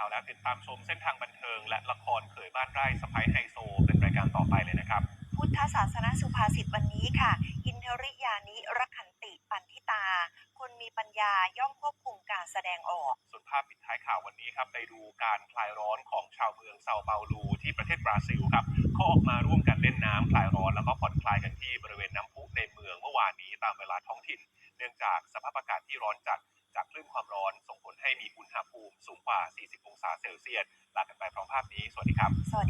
เอาแล้วติดตามชมเส้นทางบันเทิง และละครเขยบ้านไร่สไปไฮโซ เป็นรายการต่อไปเลยนะครับ พุทธศาสนสุภาษิตวันนี้ค่ะ อินทริยานิรักขันติปันทิตา คนมีปัญญาย่อมควบคุมการแสดงออก ส่วนภาพปิดท้ายข่าววันนี้ครับไปดูการคลายร้อนของชาวเมืองเซาเปาลูที่ประเทศบราซิลครับเขาออกมาร่วมกันเล่นน้ำคลายร้อนแล้วก็ผ่อนคลายกันที่บริเวณน้ำพุในเมืองเมื่อวานนี้ตามเวลาท้องถิ่น เนื่องจากสภาพอากาศที่ร้อนจัด จากคลื่นความร้อนส่งผลให้มีอุณหภูมิสูงกว่า 40 องศาเซลเซียสลากันไปพร้อมภาพนี้ สวัสดีครับ สวัสดีค่ะ